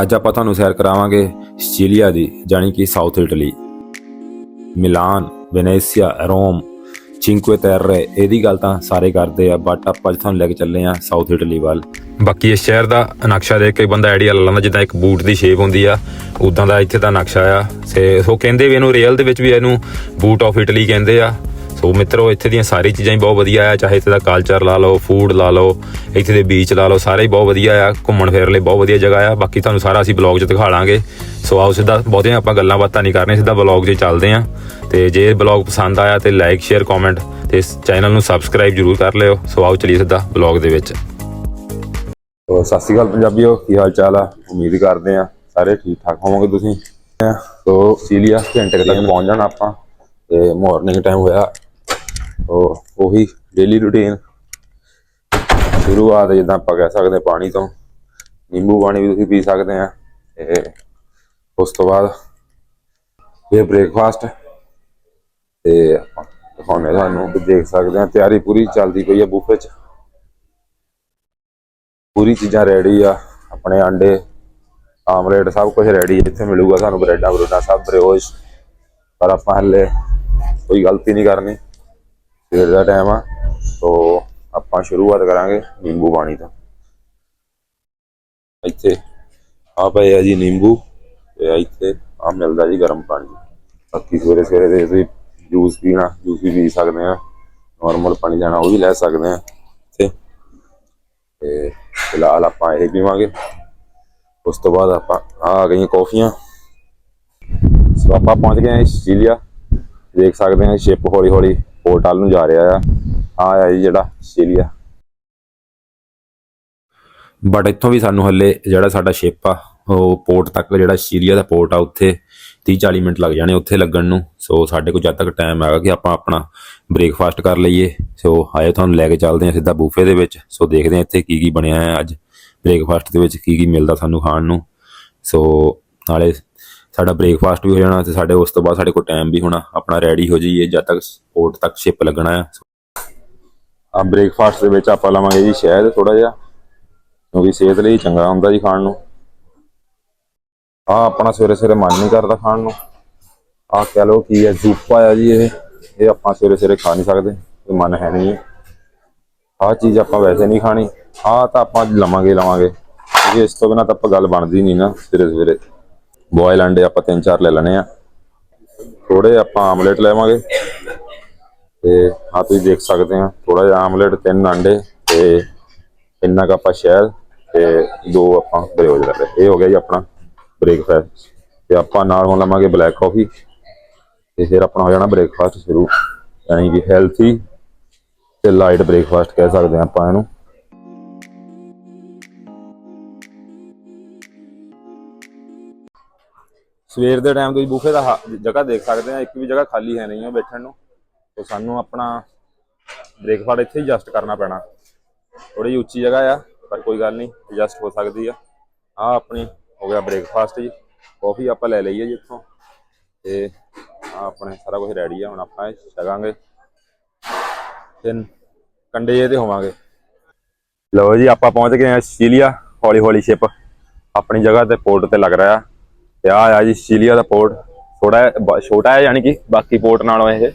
ਅੱਜ ਆਪਾਂ ਤੁਹਾਨੂੰ ਸੈਰ ਕਰਾਵਾਂਗੇ ਸਿਚੀਲੀਆ ਦੀ, ਜਾਣੀ ਕਿ ਸਾਊਥ ਇਟਲੀ। ਮਿਲਾਨ, ਵੈਨੇਸੀਆ, ਰੋਮ ਚਿੰਕਵੇ ਟੈਰੇ ਇਹਦੀ ਗੱਲ ਤਾਂ ਸਾਰੇ ਕਰਦੇ ਆ ਬਟ ਆਪਾਂ ਅੱਜ ਤੁਹਾਨੂੰ ਲੈ ਕੇ ਚੱਲੇ ਆ ਸਾਊਥ ਇਟਲੀ ਵੱਲ। ਬਾਕੀ ਇਸ ਸ਼ਹਿਰ ਦਾ ਨਕਸ਼ਾ ਦੇਖ ਕੇ ਬੰਦਾ ਆਈਡੀਆ ਲਾ ਲੈਂਦਾ, ਜਿੱਦਾਂ ਇੱਕ ਬੂਟ ਦੀ ਸ਼ੇਪ ਹੁੰਦੀ ਆ ਉਦਾਂ ਦਾ ਇੱਥੇ ਦਾ ਨਕਸ਼ਾ ਆ। ਸੇ ਉਹ ਕਹਿੰਦੇ ਵੀ ਇਹਨੂੰ ਰੀਅਲ ਦੇ ਵਿੱਚ ਵੀ ਇਹਨੂੰ ਬੂਟ ਆਫ ਇਟਲੀ ਕਹਿੰਦੇ ਆ। ਸੋ ਮਿੱਤਰੋ, ਇੱਥੇ ਦੀਆਂ ਸਾਰੀ ਚੀਜ਼ਾਂ ਹੀ ਬਹੁਤ ਵਧੀਆ ਆ, ਚਾਹੇ ਇੱਥੇ ਦਾ ਕਲਚਰ ਲਾ ਲਓ ਫੂਡ ਲਾ ਲਓ, ਇੱਥੇ ਦੇ ਬੀਚ ਲਾ ਲਓ, ਸਾਰੇ ਹੀ ਬਹੁਤ ਵਧੀਆ ਆ, ਘੁੰਮਣ ਫਿਰਨ ਲਈ ਬਹੁਤ ਵਧੀਆ ਜਗ੍ਹਾ ਆ। ਬਾਕੀ ਤੁਹਾਨੂੰ ਸਾਰਾ ਅਸੀਂ ਬਲੌਗ 'ਚ ਦਿਖਾ ਲਾਂਗੇ। ਸੋ ਆਓ ਸਿੱਧਾ ਬਹੁਤੀਆਂ ਆਪਾਂ ਗੱਲਾਂ ਬਾਤਾਂ ਨਹੀਂ ਕਰਨੀਆਂ, ਸਿੱਧਾ ਬਲੌਗ 'ਚ ਚੱਲਦੇ ਆ। ਤੇ ਜੇ ਇਹ ਬਲੌਗ ਪਸੰਦ ਆਇਆ ਤੇ ਲਾਈਕ ਸ਼ੇਅਰ ਕਮੈਂਟ ਤੇ ਇਸ ਚੈਨਲ ਨੂੰ ਸਬਸਕ੍ਰਾਈਬ ਜਰੂਰ ਕਰ ਲਿਓ। ਸੋ ਆਓ ਚਲੀਏ ਸਿੱਧਾ ਬਲੌਗ ਦੇ ਵਿੱਚ। ਸੋ ਸਤਿ ਸ਼੍ਰੀ ਅਕਾਲ ਪੰਜਾਬੀਓ, ਕੀ ਹਾਲ ਚਾਲ ਆ? ਉਮੀਦ ਕਰਦੇ ਆ ਸਾਰੇ ਠੀਕ ਠਾਕ ਹੋਵੋਗੇ ਤੁਸੀਂ। ਸੋ ਸੀਲੀਆ ਘੰਟੇ ਤੱਕ ਪਹੁੰਚ ਜਾਣਾ ਆਪਾਂ, ਤੇ ਮਾਰਨਿੰਗ ਟਾਈਮ ਹੋਇਆ। ਉਹ, ਉਹੀ ਡੇਲੀ ਰੂਟੀਨ ਸ਼ੁਰੂਆਤ ਜਿੱਦਾਂ ਆਪਾਂ ਕਹਿ ਸਕਦੇ ਪਾਣੀ ਤੋਂ। ਨਿੰਬੂ ਪਾਣੀ ਵੀ ਤੁਸੀਂ ਪੀ ਸਕਦੇ ਆ ਤੇ ਉਸ ਤੋਂ ਬਾਅਦ ਇਹ ਬ੍ਰੇਕਫਾਸਟ ਤੇ ਆਪਾਂ ਦਿਖਾਉਂਦੇ ਤੁਹਾਨੂੰ ਦੇਖ ਸਕਦੇ ਆ ਤਿਆਰੀ ਪੂਰੀ ਚੱਲਦੀ ਪਈ ਆ ਬੂਫੇ 'ਚ। ਪੂਰੀ ਚੀਜ਼ਾਂ ਰੈਡੀ ਆ, ਆਪਣੇ ਆਂਡੇ, ਆਮਲੇਟ, ਸਭ ਕੁਝ ਰੈਡੀ ਇੱਥੇ ਮਿਲੂਗਾ ਸਾਨੂੰ ਬ੍ਰੈਡਾਂ ਬਰੂਡਾਂ, ਸਭ ਬਰੋਸ਼। ਪਰ ਆਪਾਂ ਹਲੇ ਕੋਈ ਗਲਤੀ ਨਹੀਂ ਕਰਨੀ। ਸਵੇਰ ਦਾ ਟਾਈਮ ਆ ਸੋ ਆਪਾਂ ਸ਼ੁਰੂਆਤ ਕਰਾਂਗੇ ਨਿੰਬੂ ਪਾਣੀ ਤੋਂ। ਇੱਥੇ ਆ ਪਏ ਆ ਜੀ ਨਿੰਬੂ, ਤੇ ਇੱਥੇ ਆ ਮਿਲਦਾ ਜੀ ਗਰਮ ਪਾਣੀ। ਬਾਕੀ ਸਵੇਰੇ ਸਵੇਰੇ ਦੇ ਤੁਸੀਂ ਜੂਸ ਪੀਣਾ ਜੂਸ ਵੀ ਪੀ ਸਕਦੇ ਆ। ਨਾਰਮਲ ਪਾਣੀ ਲੈਣਾ ਉਹ ਵੀ ਲੈ ਸਕਦੇ ਆ ਇੱਥੇ। ਤੇ ਫਿਲਹਾਲ ਆਪਾਂ ਇਹ ਪੀਵਾਂਗੇ। ਉਸ ਤੋਂ ਬਾਅਦ ਆਪਾਂ ਆ ਗਈਆਂ ਕੌਫੀਆਂ। ਸੋ ਆਪਾਂ ਪਹੁੰਚ ਗਏ ਹਾਂ ਸਿਚੀਲੀਆ ਦੇਖ ਸਕਦੇ ਹਾਂ ਸ਼ਿਪ ਹੌਲੀ ਹੌਲੀ ਪੋਰਟਲ ਨੂੰ ਜਾ ਰਿਹਾ ਆ। ਆ ਆ ਜੀ ਜਿਹੜਾ ਸਿਚੀਲੀਆ ਬਟ ਇੱਥੋਂ ਵੀ ਸਾਨੂੰ ਹੱਲੇ ਜਿਹੜਾ ਸਾਡਾ ਸ਼ਿਪ ਆ, ਉਹ ਪੋਰਟ ਤੱਕ ਜਿਹੜਾ ਸਿਚੀਲੀਆ ਦਾ ਪੋਰਟ ਆ, ਉੱਥੇ 30 40 ਮਿੰਟ ਲੱਗ ਜਾਣੇ ਉੱਥੇ ਲੱਗਣ ਨੂੰ। ਸੋ ਸਾਡੇ ਕੋਲ ਜਦ ਤੱਕ ਟਾਈਮ ਹੈਗਾ ਕਿ ਆਪਾਂ ਆਪਣਾ ਬ੍ਰੇਕਫਾਸਟ ਕਰ ਲਈਏ। ਸੋ ਆਏ ਤੁਹਾਨੂੰ ਲੈ ਕੇ ਚੱਲਦੇ ਹਾਂ ਸਿੱਧਾ ਬੂਫੇ ਦੇ ਵਿੱਚ। ਸੋ ਦੇਖਦੇ ਹਾਂ ਇੱਥੇ ਕੀ ਕੀ ਬਣਿਆ ਹੈ ਅੱਜ। ਬ੍ਰੇਕਫਾਸਟ ਦੇ ਵਿੱਚ ਕੀ ਕੀ ਮਿਲਦਾ ਸਾਨੂੰ ਖਾਣ ਨੂੰ। ਸੋ ਨਾਲੇ ਸਾਡਾ ਬ੍ਰੇਕਫਾਸਟ ਵੀ ਹੋ ਜਾਣਾ ਤੇ ਸਾਡੇ ਉਸ ਤੋਂ ਬਾਅਦ ਸਾਡੇ ਕੋਲ ਟਾਈਮ ਵੀ ਹੋਣਾ। ਆਪਣਾ ਰੈਡੀ ਹੋ ਜਾਈਏ ਜਦ ਤੱਕ ਸਪੋਰਟ ਤੱਕ ਸ਼ਿਪ ਲੱਗਣਾ ਹੈ। ਆ ਬ੍ਰੇਕਫਾਸਟ ਦੇ ਵਿੱਚ ਆਪਾਂ ਲਵਾਂਗੇ ਜੀ ਸ਼ਹਿਦ ਥੋੜਾ ਜਿਹਾ, ਕਿਉਂਕਿ ਸਿਹਤ ਲਈ ਚੰਗਾ ਹੁੰਦਾ ਜੀ ਖਾਣ ਨੂੰ। ਆ ਆਪਣਾ ਸਵੇਰੇ ਸਵੇਰੇ ਮਨ ਨਹੀਂ ਕਰਦਾ ਖਾਣ ਨੂੰ। ਆ ਕਹਿ ਲਓ ਕੀ ਹੈ ਜ਼ੂਪਾ ਆ ਜੀ ਇਹ। ਇਹ ਆਪਾਂ ਸਵੇਰੇ ਸਵੇਰੇ ਖਾ ਨਹੀਂ ਸਕਦੇ, ਇਹ ਮਨ ਹੈ ਨਹੀਂ ਆਹ ਚੀਜ਼ ਆਪਾਂ ਵੈਸੇ ਨਹੀਂ ਖਾਣੀ। ਆਹ ਤਾਂ ਆਪਾਂ ਲਵਾਂਗੇ ਲਵਾਂਗੇ। ਕਿਉਂਕਿ ਇਸ ਤੋਂ ਬਿਨਾਂ ਤਾਂ ਆਪਾਂ ਗੱਲ ਬਣਦੀ ਨਹੀਂ ਨਾ, ਸਵੇਰੇ ਸਵੇਰੇ। ਬੋਇਲ ਅੰਡੇ ਆਪਾਂ ਤਿੰਨ ਚਾਰ ਲੈ ਲੈਣੇ ਆ। ਥੋੜੇ ਆਪਾਂ ਆਮਲੇਟ ਲੈਵਾਂਗੇ। ਤੇ ਆ ਤੁਸੀਂ ਦੇਖ ਸਕਦੇ ਆ ਥੋੜਾ ਜਿਹਾ ਆਮਲੇਟ, ਤਿੰਨ ਅੰਡੇ ਤੇ ਇੰਨਾ ਕੁ ਆਪਾਂ ਸ਼ਹਿਦ ਤੇ ਦੋ ਆਪਾਂ ਬਰੋਜ ਲੈ ਲਏ। ਇਹ ਹੋ ਗਿਆ ਜੀ ਆਪਣਾ ਬ੍ਰੇਕਫਾਸਟ ਤੇ ਆਪਾਂ ਨਾਲ ਹੁਣ ਲਵਾਂਗੇ ਬਲੈਕ ਕਾਫੀ ਤੇ ਫਿਰ ਆਪਣਾ ਹੋ ਜਾਣਾ ਬ੍ਰੇਕਫਾਸਟ ਸ਼ੁਰੂ। ਯਾਨੀ ਕਿ ਹੈਲਥੀ ਤੇ ਲਾਈਟ ਬ੍ਰੇਕਫਾਸਟ ਕਹਿ ਸਕਦੇ ਹਾਂ ਆਪਾਂ ਇਹਨੂੰ। ਸਵੇਰ ਦੇ ਟਾਈਮ ਤੁਸੀਂ ਬੂਫੇ ਦਾ ਹ- ਜਗ੍ਹਾ ਦੇਖ ਸਕਦੇ ਆ, ਇੱਕ ਵੀ ਜਗ੍ਹਾ ਖਾਲੀ ਹੈ ਨਹੀਂ ਹੈ ਬੈਠਣ ਨੂੰ। ਤੇ ਸਾਨੂੰ ਆਪਣਾ ਬ੍ਰੇਕਫਾਸਟ ਇੱਥੇ ਹੀ ਐਡਜਸਟ ਕਰਨਾ ਪੈਣਾ। ਥੋੜੀ ਜਿਹੀ ਉੱਚੀ ਜਗ੍ਹਾ ਆ, ਪਰ ਕੋਈ ਗੱਲ ਨਹੀਂ ਐਡਜਸਟ ਹੋ ਸਕਦੀ ਆ। ਆ ਆਪਣੀ ਹੋ ਗਿਆ ਬ੍ਰੇਕਫਾਸਟ ਜੀ, ਕਾਫੀ ਆਪਾਂ ਲੈ ਲਈ ਹੈ ਜੀ ਇੱਥੋਂ। ਤੇ ਆ ਆਪਣੇ ਸਾਰਾ ਕੁਝ ਰੈਡੀ ਆ, ਹੁਣ ਆਪਾਂ ਛਕਾਂਗੇ। ਤੇ ਕੰਡੇ ਜੇ ਤੇ ਹੋਵਾਂਗੇ। ਲਓ ਜੀ, ਆਪਾਂ ਪਹੁੰਚ ਗਏ ਆ ਸੀਲੀਆ ਹੌਲੀ ਹੌਲੀ ਸ਼ਿਪ। ਆਪਣੀ ਜਗ੍ਹਾ ਤੇ ਪੋਰਟ ਤੇ ਲੱਗ ਰਿਹਾ। ਤੇ ਆ ਆ ਜੀ ਸੀਲੀਆ ਦਾ ਪੋਰਟ। ਥੋੜਾ ਛੋਟਾ ਹੈ ਯਾਨੀ ਕਿ ਬਾਕੀ ਪੋਰਟ ਨਾਲੋਂ ਇਹ।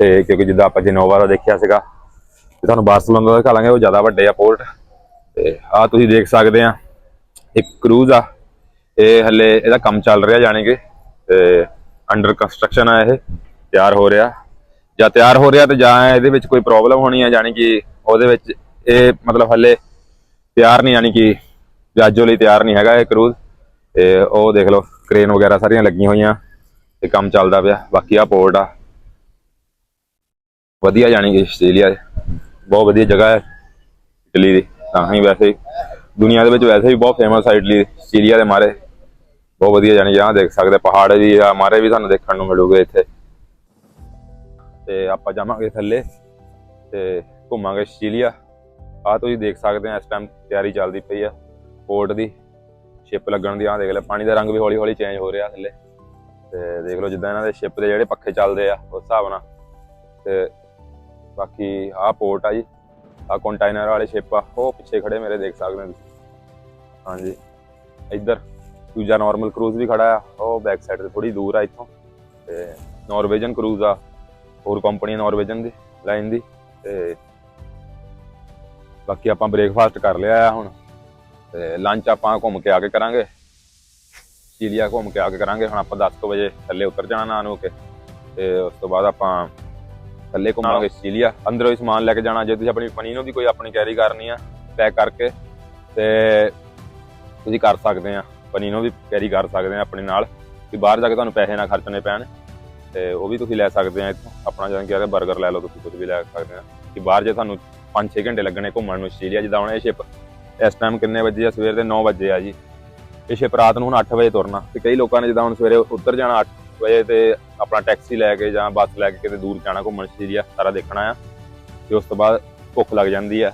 ਤੇ ਕਿਉਂਕਿ ਜਿੱਦਾਂ ਆਪਾਂ ਜਨੋਵਾ ਦਾ ਦੇਖਿਆ ਸੀਗਾ, ਤੇ ਤੁਹਾਨੂੰ ਬਾਰਸਲੋਨਾ ਦਾ ਦਿਖਾ ਲਾਂਗੇ, ਉਹ ਜ਼ਿਆਦਾ ਵੱਡੇ ਆ ਪੋਰਟ। ਤੇ ਆ ਤੁਸੀਂ ਦੇਖ ਸਕਦੇ ਆ, ਇੱਕ ਕਰੂਜ਼ ਆ। ਇਹ ਹਲੇ ਇਹਦਾ ਕੰਮ ਚੱਲ ਰਿਹਾ ਜਾਣੀ ਕਿ, ਤੇ ਅੰਡਰ ਕੰਸਟਰਕਸ਼ਨ ਆ ਇਹ, ਤਿਆਰ ਹੋ ਰਿਹਾ। ਜਾਂ ਤਿਆਰ ਹੋ ਰਿਹਾ ਤੇ ਜਾਂ ਇਹਦੇ ਵਿੱਚ ਕੋਈ ਪ੍ਰੋਬਲਮ ਹੋਣੀ ਹੈ ਜਾਣੀ ਕਿ ਉਹਦੇ ਵਿੱਚ ਇਹ ਮਤਲਬ ਹੱਲੇ ਤਿਆਰ ਨਹੀਂ, ਯਾਨੀ ਕਿ ਵਿਆਜੋ ਲਈ ਤਿਆਰ ਨਹੀਂ ਹੈਗਾ ਇਹ ਕਰੂਜ਼ ਤੇ ਉਹ ਦੇਖ ਲਓ ਕ੍ਰੇਨ ਵਗੈਰਾ ਸਾਰੀਆਂ ਲੱਗੀਆਂ ਹੋਈਆਂ ਤੇ ਕੰਮ ਚੱਲਦਾ ਪਿਆ। ਬਾਕੀ ਆ ਪੋਰਟ ਆ। ਵਧੀਆ ਜਾਣੀ ਕਿ ਆਸਟ੍ਰੇਲੀਆ ਬਹੁਤ ਵਧੀਆ ਜਗ੍ਹਾ ਹੈ ਇਟਲੀ ਦੀ। ਤਾਂ ਹੀ ਵੈਸੇ ਹੀ ਦੁਨੀਆ ਦੇ ਵਿੱਚ ਵੈਸੇ ਵੀ ਬਹੁਤ ਫੇਮਸ ਹੈ ਇਟਲੀ, ਆਸਟ੍ਰੇਲੀਆ ਦੇ ਮਾਰੇ। ਬਹੁਤ ਵਧੀਆ ਜਾਣੀ ਜਗ੍ਹਾ ਦੇਖ ਸਕਦੇ ਪਹਾੜ ਵੀ ਆ, ਮਾਰੇ ਵੀ ਤੁਹਾਨੂੰ ਦੇਖਣ ਨੂੰ ਮਿਲੂਗੇ ਇੱਥੇ। ਤੇ ਆਪਾਂ ਜਾਵਾਂਗੇ ਥੱਲੇ ਤੇ ਘੁੰਮਾਂਗੇ ਆਸਟ੍ਰੇਲੀਆ। ਆ ਤੁਸੀਂ ਦੇਖ ਸਕਦੇ ਆ, ਇਸ ਟਾਈਮ ਤਿਆਰੀ ਚੱਲਦੀ ਪਈ ਆ ਪੋਰਟ ਦੀ। ਸ਼ਿਪ ਲੱਗਣ ਦੀ ਆ ਦੇਖ ਲੈ, ਪਾਣੀ ਦਾ ਰੰਗ ਵੀ ਹੌਲੀ ਹੌਲੀ ਚੇਂਜ ਹੋ ਰਿਹਾ ਥੱਲੇ। ਤੇ ਦੇਖ ਲਓ ਜਿੱਦਾਂ ਇਹਨਾਂ ਦੇ ਸ਼ਿਪ ਦੇ ਜਿਹੜੇ ਪੱਖੇ ਚੱਲਦੇ ਆ, ਉਸ ਹਿਸਾਬ ਨਾਲ। ਤੇ ਬਾਕੀ ਆਹ ਪੋਰਟ ਆ ਜੀ ਆ ਕੰਟੇਨਰ ਵਾਲੇ ਸ਼ਿਪ ਆ, ਉਹ ਪਿੱਛੇ ਖੜੇ ਮੇਰੇ ਦੇਖ ਸਕਦੇ ਹੋ ਤੁਸੀਂ। ਹਾਂਜੀ, ਇੱਧਰ ਦੂਜਾ ਨਾਰਮਲ ਕਰੂਜ਼ ਵੀ ਖੜਾ ਆ, ਉਹ ਬੈਕ ਸਾਈਡ ਤੇ ਥੋੜੀ ਦੂਰ ਆ ਇੱਥੋਂ। ਤੇ ਨਾਰਵੇਜਨ ਕਰੂਜ਼ ਆ, ਹੋਰ ਕੰਪਨੀ ਨਾਰਵੇਜਨ ਦੀ ਲਾਈਨ ਦੀ, ਤੇ ਬਾਕੀ ਆਪਾਂ ਬ੍ਰੇਕਫਾਸਟ ਕਰ ਲਿਆ ਆ ਹੁਣ। ਤੇ ਲੰਚ ਆਪਾਂ ਘੁੰਮ ਕੇ ਆ ਕੇ ਕਰਾਂਗੇ। ਸੀਲੀਆ ਘੁੰਮ ਕੇ ਆ ਕੇ ਕਰਾਂਗੇ। ਹੁਣ ਆਪਾਂ 10 ਕੁ ਵਜੇ ਥੱਲੇ ਉਤਰ ਜਾਣਾ ਨਾ ਨੂੰ ਕੇ। ਤੇ ਉਸ ਤੋਂ ਬਾਅਦ ਆਪਾਂ ਥੱਲੇ ਘੁੰਮਾਂਗੇ ਸੀਲੀਆ ਅੰਦਰੋਂ ਹੀ ਸਮਾਨ ਲੈ ਕੇ ਜਾਣਾ। ਜੇ ਤੁਸੀਂ ਆਪਣੀ ਪਨੀ ਨੂੰ ਵੀ ਕੋਈ ਆਪਣੀ ਕੈਰੀ ਕਰਨੀ ਆ ਪੈਕ ਕਰਕੇ, ਤੇ ਤੁਸੀਂ ਕਰ ਸਕਦੇ ਆ। ਪਨੀ ਨੂੰ ਵੀ ਕੈਰੀ ਕਰ ਸਕਦੇ ਆ ਆਪਣੇ ਨਾਲ। ਕਿ ਬਾਹਰ ਜਾ ਕੇ ਤੁਹਾਨੂੰ ਪੈਸੇ ਨਾ ਖਰਚਣੇ ਪੈਣ। ਤੇ ਉਹ ਵੀ ਤੁਸੀਂ ਲੈ ਸਕਦੇ ਆ ਇੱਥੋਂ। ਆਪਣਾ ਜਿਵੇਂ ਕਿ ਅਗਰ 버ਗਰ ਲੈ ਲਓ, ਤੁਸੀਂ ਕੁਝ ਵੀ ਲੈ ਸਕਦੇ ਆ। ਕਿ ਬਾਹਰ ਜੇ ਤੁਹਾਨੂੰ 5-6 ਘੰਟੇ ਲੱਗਣੇ ਘੁੰਮਣ ਨੂੰ ਆਸਟ੍ਰੇਲੀਆ ਜਿੱਦਾਂ ਹੁਣ ਇਹ ਸ਼ਿਪ ਇਸ ਟਾਈਮ ਕਿੰਨੇ ਵਜੇ ਆ? ਸਵੇਰ ਦੇ 9 ਵਜੇ ਆ ਜੀ। ਇਹ ਸ਼ਿਪ ਰਾਤ ਨੂੰ ਹੁਣ 8 ਵਜੇ ਤੁਰਨਾ। ਤੇ ਕਈ ਲੋਕਾਂ ਨੇ ਜਿੱਦਾਂ ਹੁਣ ਸਵੇਰੇ ਉੱਤਰ ਜਾਣਾ 8 ਵਜੇ ਤੇ ਆਪਣਾ ਟੈਕਸੀ ਲੈ ਕੇ ਜਾਂ ਬੱਸ ਲੈ ਕੇ ਕਿਤੇ ਦੂਰ ਜਾਣਾ, ਘੁੰਮਣ ਆਸਟ੍ਰੇਲੀਆ ਸਾਰਾ ਦੇਖਣਾ ਆ ਤੇ ਉਸ ਤੋਂ ਬਾਅਦ ਭੁੱਖ ਲੱਗ ਜਾਂਦੀ ਆ।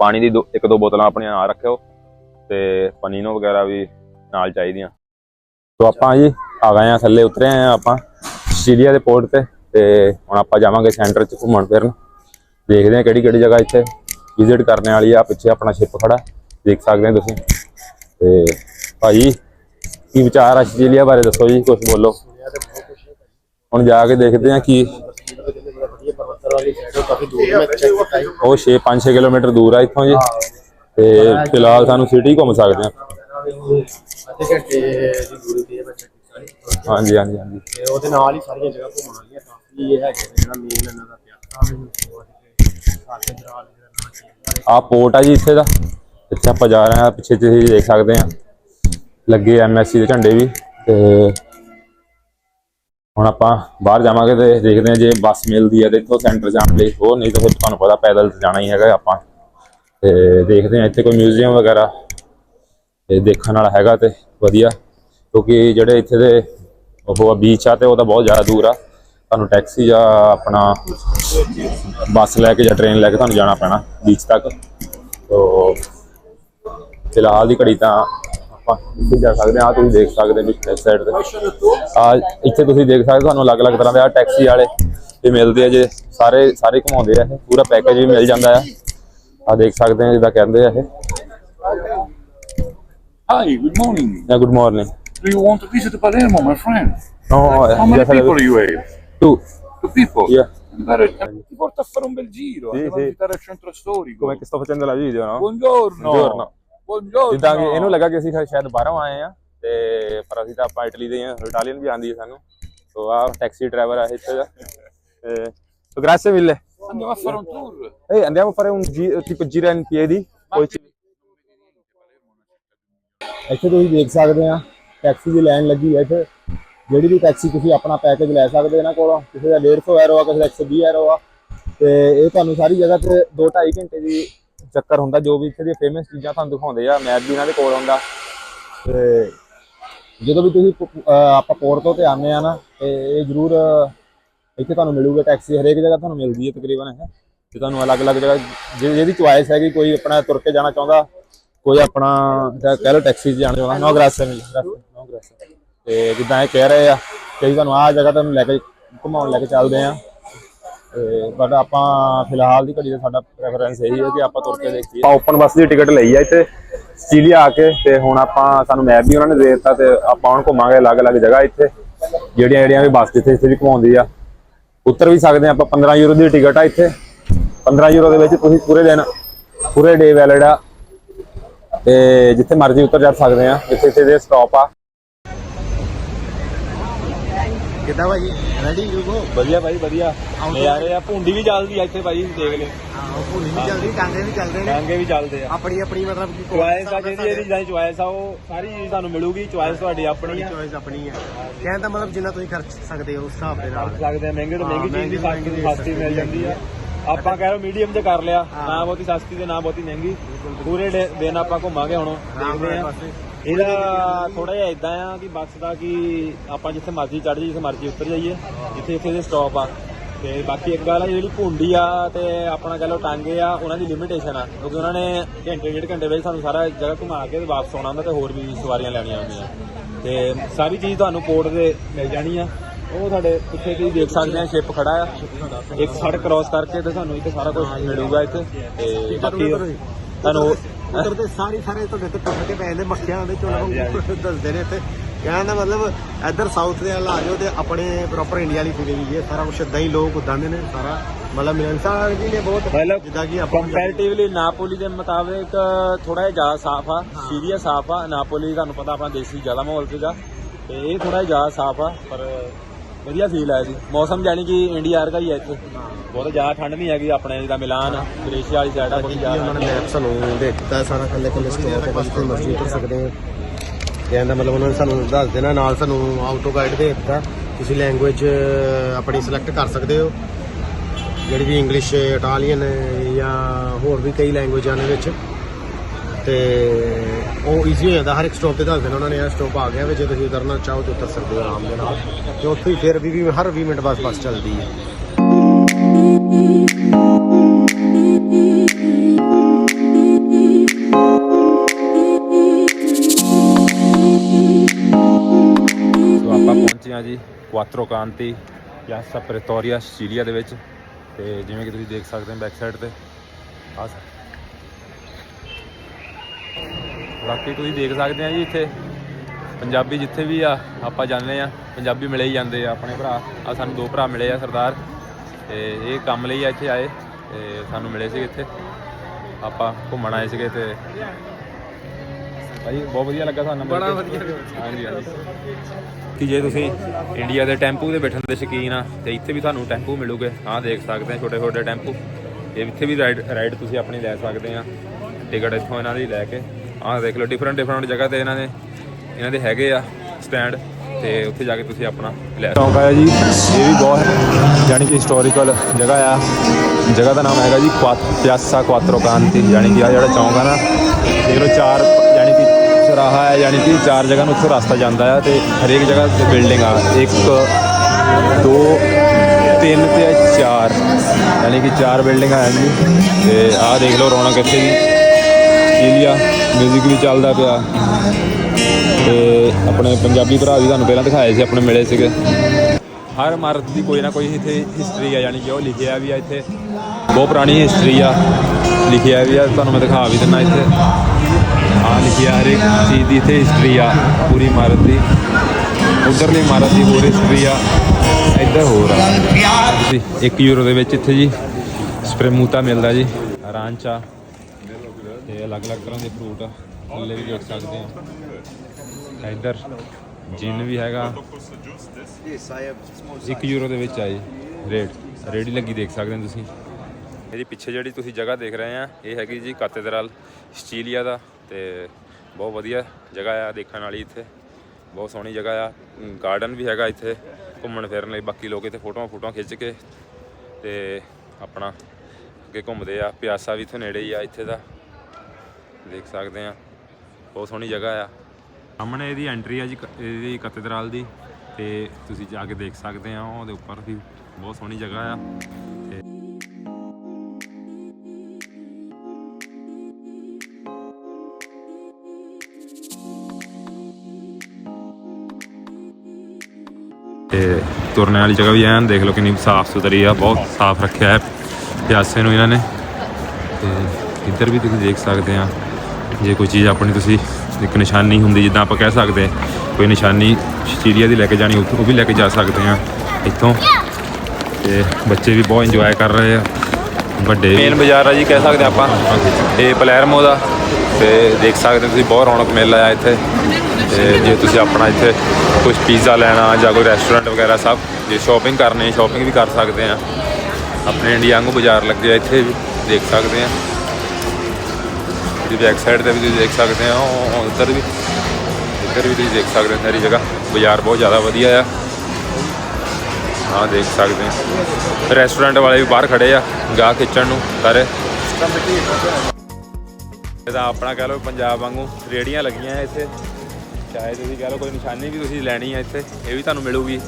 ਪਾਣੀ ਦੀ ਦੋ, ਇੱਕ ਦੋ ਬੋਤਲਾਂ ਆਪਣੀਆਂ ਨਾਲ ਰੱਖਿਓ ਤੇ ਪਨੀਨੋ ਵਗੈਰਾ ਵੀ ਨਾਲ ਚਾਹੀਦੀਆਂ। ਤੋਂ ਆਪਾਂ ਜੀ ਆ ਗਏ ਆ, ਥੱਲੇ ਉਤਰੇ ਆ ਆਪਾਂ ਆਸਟ੍ਰੇਲੀਆ ਦੇ ਪੋਰਟ ਤੇ ਤੇ ਹੁਣ ਆਪਾਂ ਜਾਵਾਂਗੇ ਸੈਂਟਰ ਚ ਘੁੰਮਣ ਫਿਰਨ। ਦੇਖਦੇ ਆ ਕਿਹੜੀ ਕਿਹੜੀ ਜਗ੍ਹਾ ਇੱਥੇ। ਵਿਜ਼ਿਟ ਕਰਨ ਵਾਲੀ ਆ, ਪਿੱਛੇ ਆਪਣਾ ਸ਼ਿਪ ਖੜਾ, ਦੇਖ ਸਕਦੇ ਆ ਤੁਸੀਂ। ਤੇ ਭਾਈ, ਕੀ ਵਿਚਾਰ ਆ ਆਸਟ੍ਰੇਲੀਆ ਬਾਰੇ ਦੱਸੋ ਜੀ ਕੁਝ ਬੋਲੋ। ਹੁਣ ਜਾ ਕੇ ਦੇਖਦੇ ਆ ਕੀ ਉਹ 6 5-6 ਕਿਲੋਮੀਟਰ ਦੂਰ ਆ ਇੱਥੋਂ ਜੀ। ਤੇ ਫਿਲਹਾਲ ਸਾਨੂੰ ਸਿਟੀ ਘੁੰਮ ਸਕਦੇ ਆ। ਅੱਧੇ ਘੰਟੇ ਦੀ ਦੂਰੀ ਤੇ ਬੱਚਾ ਹਾਂਜੀ ਹਾਂਜੀ ਹਾਂਜੀ। ਤੇ ਉਹਦੇ ਨਾਲ ਹੀ ਸਾਰੀਆਂ ਜਗ੍ਹਾ ਘੁੰਮਣ ਵਾਲੀਆਂ ਕਾਫੀ ਇਹ ਹੈਗੇ ਜਿਹੜਾ ਮੇਨ ਇਹਨਾਂ ਦਾ ਪਿਆਸਾ ਵੀ ਸਾਡੇ ਦਰਾਲ ਆਹ ਪੋਰਟ ਆ ਜੀ ਇੱਥੇ ਦਾ। ਇੱਥੇ ਆਪਾਂ ਜਾ ਰਹੇ ਆ ਪਿੱਛੇ ਤੁਸੀਂ ਦੇਖ ਸਕਦੇ ਆ ਲੱਗੇ ਐਮਐਸਸੀ ਦੇ ਝੰਡੇ ਵੀ ਤੇ ਹੁਣ ਆਪਾਂ ਬਾਹਰ ਜਾਵਾਂਗੇ ਤੇ ਦੇਖਦੇ ਆ ਜੇ ਬੱਸ ਮਿਲਦੀ ਹੈ ਤੇ ਇੱਥੋਂ ਸੈਂਟਰ ਜਾਣ ਲਈ। ਹੋਰ ਨਹੀਂ ਤਾਂ ਫਿਰ ਤੁਹਾਨੂੰ ਪਤਾ ਪੈਦਲ ਜਾਣਾ ਹੀ ਹੈਗਾ ਆਪਾਂ। ਤੇ ਦੇਖਦੇ ਆ ਇੱਥੇ ਕੋਈ ਮਿਊਜ਼ੀਅਮ ਵਗੈਰਾ ਤੇ ਦੇਖਣ ਵਾਲਾ ਹੈਗਾ ਤੇ ਵਧੀਆ। ਕਿਉਂਕਿ ਜਿਹੜੇ ਇੱਥੇ ਦੇ ਉਹ ਬੀਚ ਆ ਤੇ ਉਹ ਤਾਂ ਬਹੁਤ ਜ਼ਿਆਦਾ ਦੂਰ ਆ। ਤੁਹਾਨੂੰ ਟੈਕਸੀ ਜਾਂ ਆਪਣਾ ਬੱਸ ਲੈ ਕੇ ਜਾਂ ਟ੍ਰੇਨ ਲੈ ਕੇ ਤੁਹਾਨੂੰ ਜਾਣਾ ਪੈਣਾ ਬੀਚ ਤੱਕ। ਤੋ ਫਿਲਹਾਲ ਦੀ ਘੜੀ ਤਾਂ ਆਪਾਂ ਇੱਥੇ ਜਾ ਸਕਦੇ ਆ ਤੁਸੀਂ ਦੇਖ ਸਕਦੇ ਹੋ ਇਸ ਸਾਈਡ ਤੇ। ਆ ਇੱਥੇ ਤੁਸੀਂ ਦੇਖ ਸਕਦੇ ਤੁਹਾਨੂੰ ਅਲੱਗ-ਅਲੱਗ ਤਰ੍ਹਾਂ ਦੇ ਆ ਟੈਕਸੀ ਵਾਲੇ। ਇਹ ਮਿਲਦੇ ਆ ਜੇ ਸਾਰੇ ਸਾਰੇ ਘੁਮਾਉਂਦੇ ਆ ਇਹ। ਪੂਰਾ ਪੈਕੇਜ ਵੀ ਮਿਲ ਜਾਂਦਾ ਆ। ਆ ਦੇਖ ਸਕਦੇ ਆ ਜਿੱਦਾਂ ਕਹਿੰਦੇ ਆ ਇਹ। Hi, good morning. ਜਾਂ good morning Do you want to visit Palermo, my friend? No How many people are you? Two Two people? Yeah. Andare, ti porta a fare un bel giro, Sì, andiamo a sì. visitare il centro storico. come che sto facendo la video no Buongiorno. Buongiorno. Buongiorno. ਜਿੱਦਾਂ ਕਿ ਇਹਨੂੰ ਲੱਗਾ ਕਿ ਅਸੀਂ ਸ਼ਾਇਦ ਬਾਹਰੋਂ ਆਏ ਆ ਤੇ ਪਰ ਅਸੀਂ ਤਾਂ ਆਪਾਂ ਇਟਲੀ ਦੇ ਆ ਇਟਾਲੀਅਨ ਵੀ ਆਂਦੀ ਹੈ ਸਾਨੂੰ ਸੋ ਆ ਟੈਕਸੀ ਡਰਾਈਵਰ ਆ ਇੱਥੇ ਦਾ so grazie mille Andiamo a fare un tour. Ehi, andiamo a fare un giro, tipo gira in piedi, poi ci... ਇੱਥੇ ਤੁਸੀਂ ਦੇਖ ਸਕਦੇ ਆ ਟੈਕਸੀ ਦੀ ਲਾਈਨ ਲੱਗੀ ਹੈ ਇੱਥੇ ਜਿਹੜੀ ਵੀ ਟੈਕਸੀ ਤੁਸੀਂ ਆਪਣਾ ਪੈਕੇਜ ਲੈ ਸਕਦੇ ਇਹਨਾਂ ਕੋਲੋਂ, ਕਿਸੇ ਦਾ 150 ਐਰੋ ਆ, ਕਿਸੇ ਦਾ 120 ਐਰੋ ਆ, ਤੇ ਇਹ ਤੁਹਾਨੂੰ ਸਾਰੀ ਜਗ੍ਹਾ ਤੇ 2.5 ਘੰਟੇ ਦੀ ਚੱਕਰ ਹੁੰਦਾ, ਜੋ ਵੀ ਇੱਥੇ ਦੀਆਂ ਫੇਮਸ ਚੀਜ਼ਾਂ ਤੁਹਾਨੂੰ ਦਿਖਾਉਂਦੇ ਆ ਮੈਪ ਵੀ ਇਹਨਾਂ ਦੇ ਕੋਲ ਹੁੰਦਾ ਤੇ ਜਦੋਂ ਵੀ ਤੁਸੀਂ ਆਪਾਂ ਪੋਰਟ ਤੇ ਆਉਂਦੇ ਆ ਨਾ, ਤੇ ਇਹ ਜ਼ਰੂਰ ਇੱਥੇ ਤੁਹਾਨੂੰ ਮਿਲੂਗਾ ਟੈਕਸੀ ਹਰੇਕ ਜਗ੍ਹਾ ਤੁਹਾਨੂੰ ਮਿਲਦੀ ਹੈ ਤਕਰੀਬਨ ਇਹ। ਤੇ ਤੁਹਾਨੂੰ ਅਲੱਗ-ਅਲੱਗ ਜਗ੍ਹਾ, ਜਿ- ਜਿਹਦੀ ਚੁਆਇਸ ਹੈਗੀ, ਕੋਈ ਆਪਣਾ ਤੁਰ ਕੇ ਜਾਣਾ ਚਾਹੁੰਦਾ, ਕੋਈ ਆਪਣਾ, ਕਹਿ ਲਓ ਟੈਕਸੀ 'ਚ ਜਾਣਾ ਚਾਹੁੰਦਾ, ਨੋ ਗ੍ਰਾਸੇ ਮਿਲ ਨੋ ਗ੍ਰਾਸੇ ਤੇ ਜਿੱਦਾਂ ਇਹ ਕਹਿ ਰਹੇ ਆ ਕਿ ਤੁਹਾਨੂੰ ਆਹ ਜਗ੍ਹਾ ਤੁਹਾਨੂੰ ਲੈ ਕੇ ਘੁਮਾਉਣ ਲੈ ਕੇ ਚੱਲਦੇ ਆ। ਤੇ ਬਟ ਆਪਾਂ ਫਿਲਹਾਲ ਦੀ ਘੜੀ ਤੇ ਸਾਡਾ ਪ੍ਰੈਫਰੈਂਸ ਇਹੀ ਹੈ ਕਿ ਆਪਾਂ ਤੁਰ ਕੇ ਦੇਖੀਏ। ਆਪਾਂ ਓਪਨ ਬੱਸ ਦੀ ਟਿਕਟ ਲਈ ਆ ਇੱਥੇ ਸਟੀਲੀਆ ਆ ਕੇ ਤੇ ਹੁਣ ਆਪਾਂ ਸਾਨੂੰ ਮੈਪ ਵੀ ਉਹਨਾਂ ਨੇ ਦੇ ਦਿੱਤਾ ਤੇ ਆਪਾਂ ਹੁਣ ਘੁੰਮਾਂਗੇ ਅਲੱਗ-ਅਲੱਗ ਜਗ੍ਹਾ ਇੱਥੇ। ਜਿਹੜੀਆਂ ਜਿਹੜੀਆਂ ਵੀ ਬੱਸ ਜਿੱਥੇ ਜਿੱਥੇ ਵੀ ਘੁਮਾਉਂਦੀ ਆ। ਉਤਰ ਵੀ ਸਕਦੇ ਆ ਆਪਾਂ 15 ਯੂਰੋ ਦੀ ਟਿਕਟ ਆ ਇੱਥੇ। 15 ਯੂਰੋ ਦੇ ਵਿੱਚ ਤੁਸੀਂ ਪੂਰੇ ਦਿਨ, ਪੂਰੇ ਡੇ ਵੈਲਿਡ ਆ। ਤੇ ਜਿੱਥੇ ਮਰਜ਼ੀ ਉਤਰ ਜਾ ਸਕਦੇ ਆ, ਜਿੱਥੇ ਜਿੱਥੇ ਦੇ ਸਟਾਪ ਆ। ਕਿੱਦਾਂ ਭਾਜੀ? ਰੈਡੀ ਯੂ ਗੋ ਵਧੀਆ ਭਾਈ ਵਧੀਆ। ਨਜ਼ਾਰੇ ਆ ਭੁੰਡੀ ਵੀ ਚੱਲਦੀ ਆ ਇੱਥੇ ਭਾਈ ਦੇਖ ਲਿਓ। ਹਾਂ ਭੂਲੀ ਵੀ ਚੱਲਦੀ ਟਾਂਗੇ ਵੀ ਚੱਲਦੇ ਨੇ। ਟਾਂਗੇ ਵੀ ਚੱਲਦੇ ਆ। ਆਪਣੀ ਆਪਣੀ ਮਤਲਬ ਕਿ ਚੁਆਇਸ ਆ ਜਿਹੜੀ ਇਹਦੀ ਜਿਹੜੀ ਚੁਆਇਸ ਆ ਉਹ ਸਾਰੀ ਚੀਜ਼ ਤੁਹਾਨੂੰ ਮਿਲੂਗੀ ਚੁਆਇਸ ਤੁਹਾਡੀ ਆਪਣੀ ਆ। ਚੋਇਸ ਆਪਣੀ ਹੈ ਕਹਿਣ ਦਾ ਮਤਲਬ ਜਿੰਨਾ ਤੁਸੀਂ ਖਰਚ ਸਕਦੇ ਹੋ ਉਸ ਹਿਸਾਬ ਦੇ ਨਾਲ। ਸਕਦੇ ਆ ਮਹਿੰਗੇ ਤੋਂ ਮਹਿੰਗੀ ਚੀਜ਼ ਵੀ ਮਹਿੰਗੀ ਸਸਤੀ ਮਿਲ ਜਾਂਦੀ ਆ। ਆਪਾਂ ਕਹਿ ਲਓ ਮੀਡੀਅਮ ਤੇ ਕਰ ਲਿਆ। ਨਾ ਬਹੁਤੀ ਸਸਤੀ ਤੇ ਨਾ ਬਹੁਤੀ ਮਹਿੰਗੀ। ਪੂਰੇ ਦਿਨ ਆਪਾਂ ਘੁੰਮਾਂਗੇ ਹੁਣ ਦੇਖਦੇ ਆ। ਇਹਦਾ ਥੋੜਾ ਜਿਹਾ ਇਦਾਂ ਆ ਕਿ ਬੱਸ ਦਾ ਕਿ ਆਪਾਂ ਜਿੱਥੇ ਮਰਜ਼ੀ ਚੜ ਜਾਈਏ, ਜਿੱਥੇ ਮਰਜ਼ੀ ਉਤਰ ਜਾਈਏ, ਜਿੱਥੇ ਇੱਥੇ ਦੇ ਸਟਾਪ ਆ। ਤੇ ਬਾਕੀ ਇੱਕ ਗੱਲ ਆ, ਜਿਹੜੀ ਭੁੰਡੀ ਆ ਤੇ ਆਪਣਾ ਕਹ ਲਓ ਟਾਂਗੇ ਆ, ਉਹਨਾਂ ਦੀ ਲਿਮਿਟੇਸ਼ਨ ਆ। ਕਿਉਂਕਿ ਉਹਨਾਂ ਨੇ ਘੰਟੇ, ਡੇਢ ਘੰਟੇ ਵਿੱਚ ਸਾਨੂੰ ਸਾਰਾ ਜਗ੍ਹਾ ਘੁਮਾ ਕੇ ਤੇ ਵਾਪਸ ਆਉਣਾ ਹੁੰਦਾ ਤੇ ਹੋਰ ਵੀ ਸਵਾਰੀਆਂ ਲੈਣੀਆਂ ਹੁੰਦੀਆਂ। ਤੇ ਸਾਰੀ ਚੀਜ਼ ਤੁਹਾਨੂੰ ਪੋਰਟ 'ਤੇ ਮਿਲ ਜਾਣੀ ਆ। ਉਹ ਸਾਡੇ ਪਿੱਛੇ ਤੁਸੀਂ ਦੇਖ ਸਕਦੇ ਆ ਸ਼ਿਪ ਖੜਾ ਆ। ਇੱਕ ਸੜਕ ਕ੍ਰਾਸ ਕਰਕੇ ਤੇ ਤੁਹਾਨੂੰ ਇੱਥੇ ਸਾਰਾ ਕੁਝ ਮਿਲੂਗਾ ਇੱਥੇ। ਤੇ ਬਾਕੀ ਤੁਹਾਨੂੰ ਉਤਰਦੇ ਸਾਰੀ ਸਾਰੇ ਤੁਹਾਡੇ ਤੇ ਟੁੱਟ ਕੇ ਪੈ ਜਾਂਦੇ ਮੱਖੀਆਂ ਦੇ ਚੁੱਲ ਵਾਂਗੂ ਦੱਸਦੇ ਨੇ ਇੱਥੇ। ਕਹਿਣ ਦਾ ਮਤਲਬ ਇੱਧਰ ਸਾਊਥ ਦੇ ਵੱਲ ਆ ਜਾਓ ਤੇ ਆਪਣੇ ਪ੍ਰੋਪਰ ਇੰਡੀਆ ਵਾਲੀ ਫੀਲਿੰਗ ਹੀ ਹੈ। ਸਾਰਾ ਕੁਝ ਇਦਾਂ ਹੀ ਲੋਕ ਉਦਾਂ ਦੇ ਨੇ ਸਾਰਾ ਮਤਲਬ ਮਿਲਨਸਾਰ ਜੀ ਨੇ ਬਹੁਤ ਜਿੱਦਾਂ ਕਿ ਆਪਾਂ ਕੰਪੈਰੀਟਿਵਲੀ ਨਾਪੋਲੀ ਦੇ ਮੁਤਾਬਿਕ ਥੋੜਾ ਜਿਹਾ ਜ਼ਿਆਦਾ ਸਾਫ਼ ਆ ਸੀਰੀਆ ਸਾਫ਼ ਆ। ਨਾਪੋਲੀ ਤੁਹਾਨੂੰ ਪਤਾ ਆਪਣਾ ਦੇਸੀ ਜ਼ਿਆਦਾ ਮਾਹੌਲ ਸੀਗਾ ਤੇ ਇਹ ਥੋੜਾ ਜਿਹਾ ਜ਼ਿਆਦਾ ਸਾਫ਼ ਆ ਪਰ ਵਧੀਆ ਫੀਲ ਆਇਆ ਜੀ। ਮੌਸਮ ਜਾਨੀ ਕਿ ਇੰਡੀਆ ਵਰਗਾ ਹੀ ਹੈ ਇੱਥੇ। ਬਹੁਤ ਜ਼ਿਆਦਾ ਠੰਡ ਨਹੀਂ ਹੈਗੀ ਆਪਣੇ ਜਿੱਦਾਂ ਮਿਲਾਨ ਕ੍ਰੋਏਸ਼ੀਆ ਵਾਲੀ ਸਾਈਡ ਆ ਬਹੁਤ ਜੀ ਉਹਨਾਂ ਜ਼ਿਆਦਾ ਨੇ ਮੈਪ ਸਾਨੂੰ ਦੇ ਦਿੱਤਾ ਹੈ ਸਾਰਾ ਕੱਲੇ ਕੱਲੇ ਸਟੋਰ ਤੋਂ ਜਿੱਥੇ ਮਰਜ਼ੀ ਉਤਰ ਸਕਦੇ ਆ ਕਹਿਣ ਦਾ ਮਤਲਬ ਉਹਨਾਂ ਨੇ ਸਾਨੂੰ ਦੱਸ ਦੇਣਾ ਨਾਲ ਸਾਨੂੰ ਆਊਟੋ ਗਾਈਡ ਦੇ ਦਿੱਤਾ। ਤੁਸੀਂ ਲੈਂਗੁਏਜ ਆਪਣੀ ਸਿਲੈਕਟ ਕਰ ਸਕਦੇ ਹੋ। ਜਿਹੜੀ ਵੀ ਇੰਗਲਿਸ਼ ਇਟਾਲੀਅਨ ਜਾਂ ਹੋਰ ਵੀ ਕਈ ਲੈਂਗੁਏਜਾਂ ਦੇ ਵਿੱਚ। ਤੇ ਉਹ ਈਜ਼ੀ ਹੋ ਜਾਂਦਾ, ਹਰ ਇੱਕ ਸਟਾਪ ਤੇ ਦੱਸ ਦਿੰਦੇ ਉਹਨਾਂ ਨੇ, ਇਹ ਸਟਾਪ ਆ ਗਿਆ ਵੀ ਜੇ ਤੁਸੀਂ ਉਤਰਨਾ ਚਾਹੋ ਤਾਂ ਉਤਰ ਸਕਦੇ ਹੋ ਆਰਾਮ ਦੇ ਨਾਲ। ਤੇ ਉੱਥੇ ਹੀ ਫਿਰ ਵੀ ਹਰ 20 ਮਿੰਟ ਬਾਅਦ ਬੱਸ ਚੱਲਦੀ ਹੈ। ਸੋ ਆਪਾਂ ਪਹੁੰਚੇ ਹਾਂ ਜੀ ਕੁਆਤਰੋ ਕਾਂਤੀ ਜਾਂ ਪ੍ਰੈਟੋਰੀਆ ਸੀਲੀਆ ਦੇ ਵਿੱਚ। ਤੇ ਜਿਵੇਂ ਕਿ ਤੁਸੀਂ ਦੇਖ ਸਕਦੇ ਹੋ ਬੈਕ ਸਾਈਡ ਤੇ। ਆ ਬਾਕੀ ਤੁਸੀਂ ਦੇਖ ਸਕਦੇ ਆ ਜੀ ਇੱਥੇ। ਪੰਜਾਬੀ ਜਿੱਥੇ ਵੀ ਆ ਆਪਾਂ ਜਾਂਦੇ ਆ। ਪੰਜਾਬੀ ਮਿਲੇ ਹੀ ਜਾਂਦੇ ਆ। ਆਪਣੇ ਭਰਾ ਆ ਸਾਨੂੰ ਦੋ ਭਰਾ ਮਿਲੇ ਆ ਸਰਦਾਰ। ਤੇ ਇਹ ਕੰਮ ਲਈ ਆ ਇੱਥੇ ਆਏ। ਤੇ ਸਾਨੂੰ ਮਿਲੇ ਸੀ ਇੱਥੇ। ਆਪਾਂ ਘੁੰਮਣ ਆਏ ਸੀਗੇ ਤੇ ਭਾਈ ਬਹੁਤ ਵਧੀਆ ਲੱਗਾ ਤੁਹਾਨੂੰ ਬੜਾ ਵਧੀਆ ਹਾਂਜੀ ਹਾਂਜੀ। ਕਿ ਜੇ ਤੁਸੀਂ ਇੰਡੀਆ ਦੇ ਟੈਂਪੂ ਦੇ ਬੈਠਣ ਦੇ ਸ਼ੌਕੀਨ ਆ ਤੇ ਇੱਥੇ ਵੀ ਤੁਹਾਨੂੰ ਟੈਂਪੂ ਮਿਲੂਗੇ। ਆਹ ਦੇਖ ਸਕਦੇ ਆ ਛੋਟੇ ਛੋਟੇ ਟੈਂਪੂ। ਇਹ ਇੱਥੇ ਵੀ ਰਾਈਡ ਰਾਈਡ ਤੁਸੀਂ ਆਪਣੀ ਲੈ ਸਕਦੇ ਆ। ਟਿਕਟ ਇੱਥੋਂ ਇਹਨਾਂ ਦੀ ਲੈ ਕੇ। ਆਹ ਦੇਖ ਲਓ ਡਿਫਰੈਂਟ ਡਿਫਰੈਂਟ ਜਗ੍ਹਾ ਤੇ ਇਹਨਾਂ ਦੇ ਇਹਨਾਂ ਦੇ ਹੈਗੇ ਆ ਸਟੈਂਡ ਤੇ ਉੱਥੇ ਜਾ ਕੇ ਤੁਸੀਂ ਆਪਣਾ ਲੈ ਚੌਂਕ ਆ ਜੀ, ਇਹ ਵੀ ਬਹੁਤ ਯਾਨੀ ਕਿ ਹਿਸਟੋਰੀਕਲ ਜਗ੍ਹਾ ਆ। ਜਗ੍ਹਾ ਦਾ ਨਾਮ ਹੈਗਾ ਜੀ ਕੁਆ- ਪਿਆਸਾ ਕੁਆਤਰੋ ਕਾਂਤੀ। ਯਾਨੀ ਕਿ ਆ ਜਿਹੜਾ ਚੌਂਕ ਆ ਨਾ, ਦੇਖ ਲਓ ਚਾਰ, ਯਾਨੀ ਕਿ ਚੌਰਾਹਾ ਹੈ, ਯਾਨੀ ਕਿ ਚਾਰ ਜਗ੍ਹਾ ਨੂੰ ਉੱਥੋਂ ਰਸਤਾ ਜਾਂਦਾ ਆ ਤੇ ਹਰੇਕ ਜਗ੍ਹਾ ਤੇ ਬਿਲਡਿੰਗ ਆ। ਇੱਕ, ਦੋ, ਤਿੰਨ ਤੇ ਚਾਰ। ਯਾਨੀ ਕਿ ਚਾਰ ਬਿਲਡਿੰਗਾਂ ਆ ਜੀ। ਤੇ ਆਹ ਦੇਖ ਲਓ ਰੌਣਕ ਇੱਥੇ ਵੀ ਏਰੀਆ 뮤직 ਵੀ ਚੱਲਦਾ ਪਿਆ। ਤੇ ਆਪਣੇ ਪੰਜਾਬੀ ਭਰਾ ਵੀ ਤੁਹਾਨੂੰ ਪਹਿਲਾਂ ਦਿਖਾਏ ਸੀ, ਆਪਣੇ ਮਿਲੇ ਸੀਗੇ। ਹਰ ਇਮਾਰਤ ਦੀ ਕੋਈ ਨਾ ਕੋਈ ਇੱਥੇ ਹਿਸਟਰੀ ਆ, ਯਾਨੀ ਕਿ ਉਹ ਲਿਖਿਆ ਵੀ ਆ ਇੱਥੇ। ਬਹੁਤ ਪੁਰਾਣੀ ਹਿਸਟਰੀ ਆ, ਲਿਖਿਆ ਵੀ ਆ, ਤੁਹਾਨੂੰ ਮੈਂ ਦਿਖਾ ਵੀ ਦਿੰਦਾ ਇੱਥੇ। ਆ ਲਿਖਿਆ ਹਰ ਇੱਕ ਚੀਜ਼ ਦੀ ਇੱਥੇ ਹਿਸਟਰੀ ਆ, ਪੂਰੀ ਇਮਾਰਤ ਦੀ। ਉਧਰਲੀ ਇਮਾਰਤ ਦੀ ਹੋਰ ਹਿਸਟਰੀ ਆ, ਇੱਧਰ ਹੋਰ ਆ। ਤੁਸੀਂ 1 ਯੂਰੋ ਦੇ ਵਿੱਚ ਇੱਥੇ ਜੀ, ਸਪਰੇਮੂਤਾ ਮਿਲਦਾ ਜੀ, ਰਾਂਚਾ। ਤੇ ਅਲੱਗ-ਅਲੱਗ ਤਰ੍ਹਾਂ ਦੇ ਫਰੂਟ ਥੱਲੇ ਵੀ ਦੇਖ ਸਕਦੇ ਆ। ਇੱਧਰ ਜਿੰਨ ਵੀ ਹੈਗਾ। 1 ਯੂਰੋ ਦੇ ਵਿੱਚ ਆ ਜੀ, ਰੇਟ। ਰੇੜੀ ਲੱਗੀ ਦੇਖ ਸਕਦੇ ਹੋ ਤੁਸੀਂ। ਇਹਦੀ ਪਿੱਛੇ ਜਿਹੜੀ ਤੁਸੀਂ ਜਗ੍ਹਾ ਦੇਖ ਰਹੇ ਆ, ਇਹ ਹੈਗੀ ਜੀ ਕਾਤੇਦਰਾਲ ਸਟੀਲੀਆ ਦਾ ਤੇ ਬਹੁਤ ਵਧੀਆ ਜਗ੍ਹਾ ਆ ਦੇਖਣ ਵਾਲੀ ਇੱਥੇ। ਬਹੁਤ ਸੋਹਣੀ ਜਗ੍ਹਾ ਆ। ਗਾਰਡਨ ਵੀ ਹੈਗਾ ਇੱਥੇ, ਘੁੰਮਣ ਫਿਰਨ ਲਈ। ਬਾਕੀ ਲੋਕ ਇੱਥੇ ਫੋਟੋਆਂ ਫੋਟੋਆਂ ਖਿੱਚ ਕੇ ਤੇ ਆਪਣਾ ਅੱਗੇ ਘੁੰਮਦੇ ਆ। ਪਿਆਸਾ ਵੀ ਇੱਥੇ ਨੇੜੇ ਹੀ ਆ, ਇੱਥੇ ਦਾ। ਦੇਖ ਸਕਦੇ ਆ ਬਹੁਤ ਸੋਹਣੀ ਜਗ੍ਹਾ ਆ। ਸਾਹਮਣੇ ਇਹਦੀ ਐਂਟਰੀ ਆ ਜੀ, ਕ- ਇਹਦੀ ਕੈਥੇਡਰਲ ਦੀ। ਤੇ ਤੁਸੀਂ ਜਾ ਕੇ ਦੇਖ ਸਕਦੇ ਆ ਉਹਦੇ ਉੱਪਰ ਵੀ ਬਹੁਤ ਸੋਹਣੀ ਜਗ੍ਹਾ ਆ। ਤੇ ਤੇ ਤੁਰਨੇ ਵਾਲੀ ਜਗ੍ਹਾ ਵੀ ਐਨ, ਦੇਖ ਲਓ ਕਿੰਨੀ ਸਾਫ਼ ਸੁਥਰੀ ਆ, ਬਹੁਤ ਸਾਫ਼ ਰੱਖਿਆ ਹੈ। ਪਿਆਸੇ ਨੂੰ ਇਹਨਾਂ ਨੇ। ਤੇ ਇੱਧਰ ਵੀ ਤੁਸੀਂ ਦੇਖ ਸਕਦੇ ਆ ਜੇ ਕੋਈ ਚੀਜ਼ ਆਪਣੀ ਤੁਸੀਂ ਇੱਕ ਨਿਸ਼ਾਨੀ ਹੁੰਦੀ ਜਿੱਦਾਂ ਆਪਾਂ ਕਹਿ ਸਕਦੇ ਕੋਈ ਨਿਸ਼ਾਨੀ ਸ਼ੀਰੀਆ ਦੀ ਲੈ ਕੇ ਜਾਣੀ ਉੱਥੋਂ ਉਹ ਵੀ ਲੈ ਕੇ ਜਾ ਸਕਦੇ ਆ ਇੱਥੋਂ। ਤੇ ਬੱਚੇ ਵੀ ਬਹੁਤ ਇੰਜੋਏ ਕਰ ਰਹੇ ਆ। ਵੱਡੇ ਮੇਨ ਬਾਜ਼ਾਰ ਆ ਜੀ ਕਹਿ ਸਕਦੇ ਆਪਾਂ। ਇਹ ਪਲੈਰਮੋ ਦਾ। ਤੇ ਦੇਖ ਸਕਦੇ ਤੁਸੀਂ ਬਹੁਤ ਰੌਣਕ ਮੇਲਾ ਆ ਇੱਥੇ। ਤੇ ਜੇ ਤੁਸੀਂ ਆਪਣਾ ਇੱਥੇ ਕੁਝ ਪੀਜ਼ਾ ਲੈਣਾ ਜਾਂ ਕੋਈ ਰੈਸਟੋਰੈਂਟ ਵਗੈਰਾ ਸਭ ਜੇ ਸ਼ਾਪਿੰਗ ਕਰਨੀ ਸ਼ਾਪਿੰਗ ਵੀ ਕਰ ਸਕਦੇ ਆ ਆਪਣੇ ਇੰਡੀਆ ਵਾਂਗੂ ਬਾਜ਼ਾਰ ਲੱਗੇ ਆ ਇੱਥੇ ਵੀ ਦੇਖ ਸਕਦੇ ਆ ਇਹਦੀ ਬੈਕ ਸਾਈਡ ਤੇ ਵੀ ਤੁਸੀਂ ਦੇਖ ਸਕਦੇ ਹੋ, ਉਹ ਉੱਧਰ ਵੀ, ਇੱਧਰ ਵੀ ਤੁਸੀਂ ਦੇਖ ਸਕਦੇ ਹੋ ਸਾਰੀ ਜਗ੍ਹਾ। ਬਾਜ਼ਾਰ ਬਹੁਤ ਜ਼ਿਆਦਾ ਵਧੀਆ ਆ। ਹਾਂ, ਦੇਖ ਸਕਦੇ ਹੋ। ਰੈਸਟੋਰੈਂਟ ਵਾਲੇ ਵੀ ਬਾਹਰ ਖੜੇ ਆ ਗਾਹ ਖਿੱਚਣ ਨੂੰ ਸਾਰੇ। ਇਹਦਾ ਆਪਣਾ ਕਹਿ ਲਓ ਪੰਜਾਬ ਵਾਂਗੂ ਰੇੜੀਆਂ ਲੱਗੀਆਂ ਇੱਥੇ। ਚਾਹੇ ਤੁਸੀਂ ਕਹਿ ਲਓ ਕੋਈ ਨਿਸ਼ਾਨੀ ਵੀ ਤੁਸੀਂ ਲੈਣੀ ਆ ਇੱਥੇ, ਇਹ ਵੀ ਤੁਹਾਨੂੰ ਮਿਲੂਗੀ।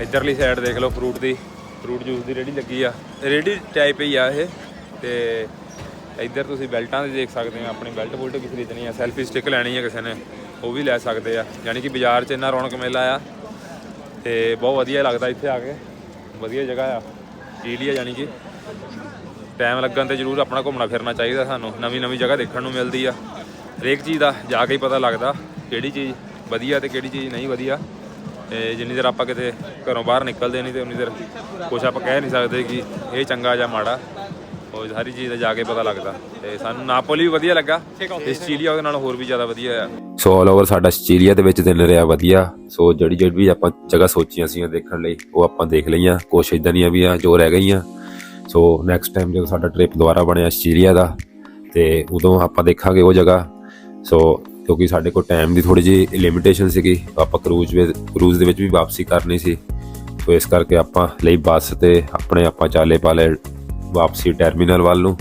ਇੱਧਰਲੀ ਸਾਈਡ ਦੇਖ ਲਓ ਫਰੂਟ ਦੀ ਫਰੂਟ ਜੂਸ ਦੀ ਰੇੜੀ ਲੱਗੀ ਆ। ਰੇੜੀ ਟਾਈਪ ਹੀ ਆ ਇਹ, ਤੇ ਇੱਧਰ ਤੁਸੀਂ ਬੈਲਟਾਂ ਦੇ ਦੇਖ ਸਕਦੇ ਹੋ ਆਪਣੀ ਬੈਲਟ ਬੁਲਟ ਵੀ ਖਰੀਦਣੀ ਆ ਸੈਲਫੀ ਸਟਿਕ ਲੈਣੀ ਆ ਕਿਸੇ ਨੇ, ਉਹ ਵੀ ਲੈ ਸਕਦੇ ਆ। ਯਾਨੀ ਕਿ ਬਾਜ਼ਾਰ 'ਚ ਇੰਨਾ ਰੌਣਕ ਮੇਲਾ ਆ ਤੇ ਬਹੁਤ ਵਧੀਆ ਲੱਗਦਾ ਇੱਥੇ ਆ ਕੇ, ਵਧੀਆ ਜਗ੍ਹਾ ਆ ਈਲੀਆ ਯਾਨੀ ਕਿ। ਟਾਈਮ ਲੱਗਣ ਤੇ ਜ਼ਰੂਰ ਆਪਣਾ ਘੁੰਮਣਾ ਫਿਰਨਾ ਚਾਹੀਦਾ ਸਾਨੂੰ, ਨਵੀਂ ਨਵੀਂ ਜਗ੍ਹਾ ਦੇਖਣ ਨੂੰ ਮਿਲਦੀ ਆ। ਹਰੇਕ ਚੀਜ਼ ਦਾ ਜਾ ਕੇ ਹੀ ਪਤਾ ਲੱਗਦਾ, ਕਿਹੜੀ ਚੀਜ਼ ਵਧੀਆ ਤੇ ਕਿਹੜੀ ਚੀਜ਼ ਨਹੀਂ ਵਧੀਆ। ਤੇ ਜਿੰਨੀ ਦੇਰ ਆਪਾਂ ਕਿਤੇ ਘਰੋਂ ਬਾਹਰ ਨਿਕਲਦੇ ਨਹੀਂ ਤੇ ਉਨੀ ਦੇਰ ਕੁਛ ਆਪਾਂ ਕਹਿ ਨਹੀਂ ਸਕਦੇ ਕਿ ਇਹ ਚੰਗਾ ਜਾਂ ਮਾੜਾ। ਉਹ ਸਾਰੀ ਚੀਜ਼ ਦਾ ਜਾ ਕੇ ਪਤਾ ਲੱਗਦਾ। ਤੇ ਸਾਨੂੰ ਨਾਪੋਲੀ ਵੀ ਵਧੀਆ ਲੱਗਾ ਤੇ ਉਹਦੇ ਨਾਲ ਹੋਰ ਵੀ ਜ਼ਿਆਦਾ ਵਧੀਆ ਆ। ਸੋ ਆਲ ਓਵਰ ਸਾਡਾ ਸਚੀਲੀਆ ਦੇ ਵਿੱਚ ਦਿਨ ਰਿਹਾ ਵਧੀਆ। ਸੋ ਜਿਹੜੀ ਜਿਹੜੀ ਵੀ ਆਪਾਂ ਜਗ੍ਹਾ ਸੋਚੀਆਂ ਸੀ ਦੇਖਣ ਲਈ, ਉਹ ਆਪਾਂ ਦੇਖ ਲਈਆਂ। ਕੁਛ ਇਦਾਂ ਦੀਆਂ ਵੀ ਆ ਜੋ ਰਹਿ ਗਈਆਂ। ਸੋ ਨੈਕਸਟ ਟਾਈਮ ਜਦੋਂ ਸਾਡਾ ਟ੍ਰਿਪ ਦੁਬਾਰਾ ਬਣਿਆ ਆਸਟ੍ਰੇਲੀਆ ਦਾ, ਤੇ ਉਦੋਂ ਆਪਾਂ ਦੇਖਾਂਗੇ ਉਹ ਜਗ੍ਹਾ। ਸੋ ਕਿਉਂਕਿ ਸਾਡੇ ਕੋਲ ਟਾਈਮ ਦੀ ਥੋੜੀ ਜਿਹੀ ਲਿਮਿਟੇਸ਼ਨ ਸੀਗੀ। ਆਪਾਂ ਕਰੂਜ਼ ਵਿੱਚ ਕਰੂਜ਼ ਦੇ ਵਿੱਚ ਵੀ ਵਾਪਸੀ ਕਰਨੀ ਸੀ। ਸੋ ਇਸ ਕਰਕੇ ਆਪਾਂ ਲਈ ਬੱਸ ਤੇ ਆਪਣੇ ਆਪਾਂ ਚਾਲੇ ਪਾਲੇ ਵਾਪਸੀ ਟਰਮੀਨਲ ਵੱਲ ਨੂੰ।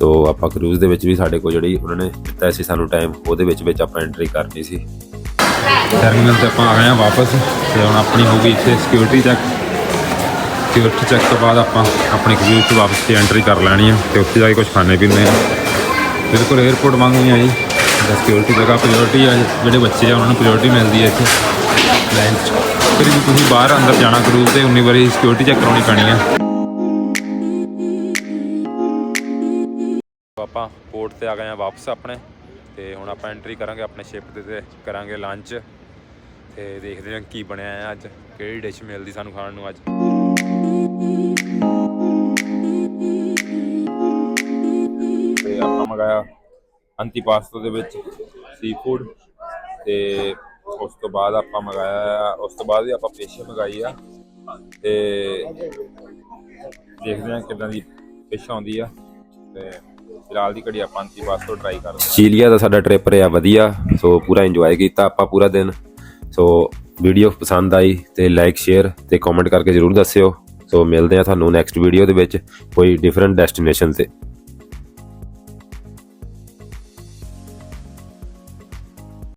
ਸੋ ਆਪਾਂ ਕਰੂਜ਼ ਦੇ ਵਿੱਚ ਵੀ ਸਾਡੇ ਕੋਲ ਜਿਹੜੀ ਉਹਨਾਂ ਨੇ ਦਿੱਤਾ ਸੀ, ਸਾਨੂੰ ਟਾਈਮ ਉਹਦੇ ਵਿੱਚ ਵਿੱਚ ਆਪਾਂ ਐਂਟਰੀ ਕਰਨੀ ਸੀ। ਟਰਮੀਨਲ ਤੇ ਆਪਾਂ ਆ ਗਏ ਆ ਵਾਪਸ, ਤੇ ਹੁਣ ਆਪਣੀ ਹੋ ਗਈ ਇੱਥੇ ਸਿਕਿਉਰਿਟੀ ਚੈੱਕ ਸਿਕਿਉਰਿਟੀ ਚੈੱਕ ਤੋਂ ਬਾਅਦ ਆਪਾਂ ਆਪਣੇ ਕਰੂਜ਼ 'ਚ ਵਾਪਸ ਤੇ ਐਂਟਰੀ ਕਰ ਲੈਣੀ ਆ, ਤੇ ਉੱਥੇ ਜਾ ਕੇ ਕੁਝ ਖਾਣੇ ਪੀਣੇ ਆ। ਬਿਲਕੁਲ 에어ਪੋਰਟ ਵਾਂਗੂ ਹੀ ਆ ਜੀ। ਸਿਕਿਉਰਿਟੀ ਜਗ੍ਹਾ ਪ੍ਰਾਇੋਰਟੀ ਆ, ਜਿਹੜੇ ਬੱਚੇ ਆ, ਉਹਨਾਂ ਨੂੰ ਪ੍ਰਾਇੋਰਟੀ ਮਿਲਦੀ ਹੈ ਇੱਥੇ। ਲਾਈਨ 'ਚ ਫਿਰ ਵੀ ਤੁਸੀਂ ਬਾਹਰ ਅੰਦਰ ਜਾਣਾ ਕਰੂਜ਼ ਤੇ, ਉਨੀ ਵਾਰੀ ਸਿਕਿਉਰਿਟੀ ਚੈੱਕ ਕਰਾਉਣੀ ਪੈਣੀ ਆ। ਆਪਾਂ ਪੋਰਟ ਤੇ ਆ ਗਏ ਆ ਵਾਪਸ ਆਪਣੇ ਤੇ ਹੁਣ ਆਪਾਂ ਐਂਟਰੀ ਕਰਾਂਗੇ, ਆਪਣੇ ਸ਼ਿਪ ਦੇ ਤੇ ਕਰਾਂਗੇ ਲੰਚ ਤੇ ਦੇਖਦੇ ਹਾਂ ਕੀ ਬਣਿਆ ਹੈ ਅੱਜ, ਕਿਹੜੀ ਡਿਸ਼ ਮਿਲਦੀ ਸਾਨੂੰ ਖਾਣ ਨੂੰ ਅੱਜ। ਤੇ ਆਪਾਂ ਮੰਗਾਇਆ ਅੰਤੀਪਾਸਤੋ ਦੇ ਵਿੱਚ ਸੀ ਫੂਡ ਤੇ ਉਸ ਤੋਂ ਬਾਅਦ ਆਪਾਂ ਮੰਗਾਇਆ, ਉਸ ਤੋਂ ਬਾਅਦ ਵੀ ਆਪਾਂ ਫਿਸ਼ ਮੰਗਾਈ ਆ। ਤੇ ਦੇਖਦੇ ਹਾਂ ਕਿੱਦਾਂ ਦੀ ਫਿਸ਼ ਆਉਂਦੀ ਆ ਤੇ ਫਿਲਹਾਲ ਦੀ ਘੜੀ ਆਪਾਂ ਅੰਤੀਪਾਸਤੋ ਟਰਾਈ ਕਰਦੇ ਹਾਂ। ਚੀਲੀਆ ਦਾ ਸਾਡਾ ਟ੍ਰਿਪ ਰਿਹਾ ਵਧੀਆ, ਸੋ ਪੂਰਾ ਇੰਜੋਏ ਕੀਤਾ ਆਪਾਂ ਪੂਰਾ ਦਿਨ। ਸੋ ਵੀਡੀਓ ਪਸੰਦ ਆਈ ਤੇ ਲਾਈਕ ਸ਼ੇਅਰ ਤੇ ਕਮੈਂਟ ਕਰਕੇ ਜਰੂਰ ਦੱਸਿਓ। ਸੋ ਮਿਲਦੇ ਆ ਤੁਹਾਨੂੰ ਨੈਕਸਟ ਵੀਡੀਓ ਦੇ ਵਿੱਚ ਕੋਈ ਡਿਫਰੈਂਟ ਡੈਸਟੀਨੇਸ਼ਨ ਤੇ।